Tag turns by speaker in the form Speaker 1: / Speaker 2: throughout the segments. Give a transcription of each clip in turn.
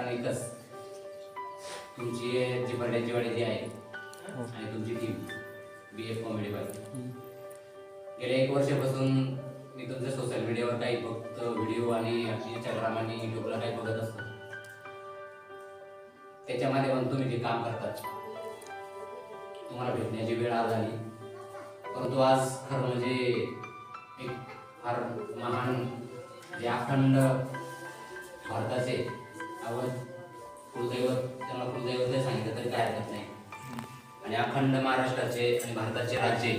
Speaker 1: कारण एकच तुमची जी बर्डेची वाडी जी आहे आणि तुमची team B F comedy by गेल्या एक वर्षापासून मी तुमच्या सोशल मीडियावर काही फक्त व्हिडिओ आणि इंस्टाग्राम आणि युट्यूबला काही बघत असतो. त्याच्या माध्यमातून तुम्ही जे काम करतात तुम्हाला भेटण्याची वेळ आज आली. परंतु आज खरं म्हणजे एक फार महान जे अखंड भारताचे आवड कुलदैवत त्यांना कुलदैवत सांगितलं तरी काय हरकत नाही. आणि अखंड महाराष्ट्राचे आणि भारताचे राज्य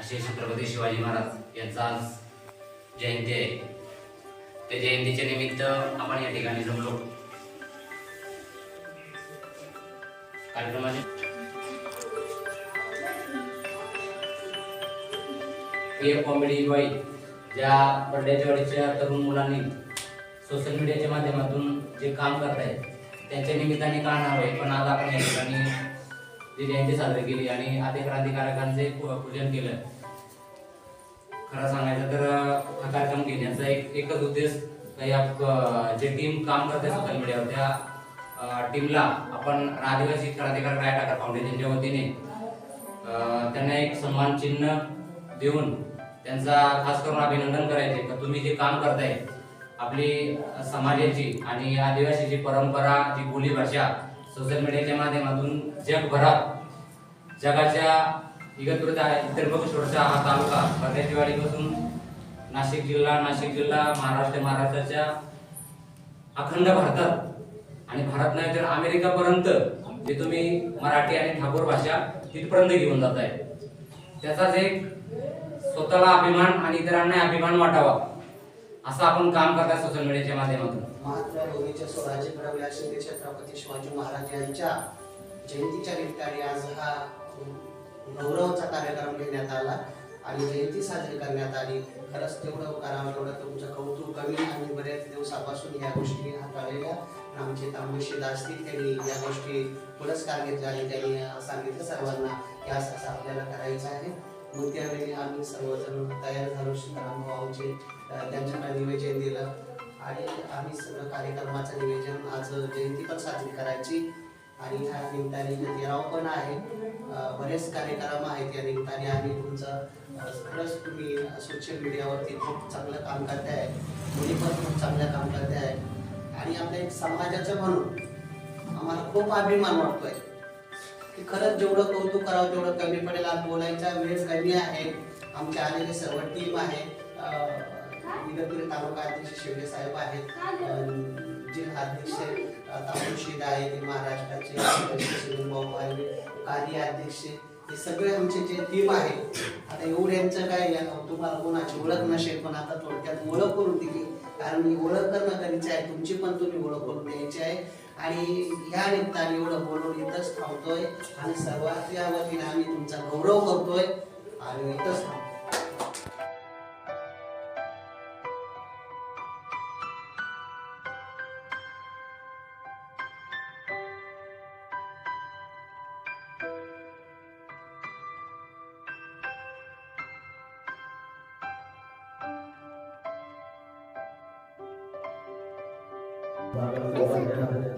Speaker 1: असे छत्रपती शिवाजी महाराज यांचा आज जयंती आहे. त्या जयंतीच्या निमित्त आपण या ठिकाणी जमलो. कार्यक्रमाचे? कॉमेडी बाई ज्या बड्डेच्या वाडीच्या तरुण मुलांनी सोशल मीडियाच्या माध्यमातून जे काम करत आहेत त्यांच्या निमित्ताने का नाव आहे पण आज आपण या ठिकाणी जी जयंती साजरी केली आणि आधी क्रांतिकारकांचे पूजन केलं. खरं सांगायचं तर हा कार्यक्रम घेण्याचा एक एकच उद्देश या जे टीम काम करते सोशल मीडियावर त्या टीमला आपण आदिवासी क्रांतिकारक राय फाउंडेशनच्या वतीने त्यांना एक सन्मान चिन्ह देऊन त्यांचा खास करून अभिनंदन करायचे. का तुम्ही जे काम करताय आपली समाजाची आणि आदिवासीची परंपरा जी बोलीभाषा सोशल मीडियाच्या माध्यमातून जगभरात जगाच्या इगतपुरीत आहे. त्र्यंबकेश्वरचा हा तालुका. बर्डेचीवाडीपासून नाशिक जिल्हा नाशिक जिल्हा महाराष्ट्र महाराष्ट्राच्या अखंड भारतात आणि भारत नाही तर अमेरिकापर्यंत जे तुम्ही मराठी आणि ठाकूर भाषा तिथपर्यंत घेऊन जात आहे त्याचाच एक स्वतःला अभिमान आणि इतरांना अभिमान वाटावा. असं आपण काम करतात सोशल मीडियाच्या माध्यमातून.
Speaker 2: महात्मा भूमीचे स्वराज्य घडवल्या शिंदे छत्रपती शिवाजी महाराज यांच्या जयंतीच्या निमित्ताने आज हा गौरवाचा कार्यक्रम घेण्यात आला आणि जयंती साजरी करण्यात आली. खरंच तेवढं करावं तेवढं तुमचं कौतुक कमी आणि बऱ्याच दिवसापासून या गोष्टी हाताळलेल्या आमचे तांबेशी दासतील त्यांनी या गोष्टी पुरस्कार घेतला आणि त्यांनी सांगितलं सर्वांना की असं आपल्याला करायचं आहे. मग त्यावेळी आम्ही सर्वजण तयार झालो सीताराम भाऊचे अं, निवेदन दिलं. आणि आम्ही सगळं कार्यक्रमाचं नियोजन आज जयंती पण साजरी करायची. आणि ह्या निमित्ताने नदीराव पण आहे. बरेच कार्यक्रम आहेत या निमित्ताने. आणि तुमचं खरंच तुम्ही सोशल मीडियावरती खूप चांगलं काम करताय. मुली पण खूप चांगलं काम करते आहे आणि आपल्या एक समाजाचं म्हणून आम्हाला खूप अभिमान वाटतोय. की खरंच जेवढं कौतुक करावं तेवढं कमी पडेल. आणि बोलायचा वेळ कमी आहे. आमच्या आलेले सर्व टीम आहे. इगतपुरी तालुका अध्यक्ष शिवले साहेब आहेत. जिल्हा अध्यक्ष तापू आहे ते महाराष्ट्राचे कार्य अध्यक्ष हे सगळे आमचे जे टीम आहे. आता एवढ्यांचं काय या- तुम्हाला कोणाची ओळख नसेल पण आता थोडक्यात ओळख करून दिली. कारण मी ओळख करणं गरजेचं आहे तुमची पण तुम्ही ओळख करून द्यायची आहे. आणि ह्या निमित्ताने एवढं बोलून इथंच थांबतोय. आणि सर्वात या वतीने आम्ही तुमचा गौरव करतोय. आणि इथंच थांबतोय.
Speaker 3: भागात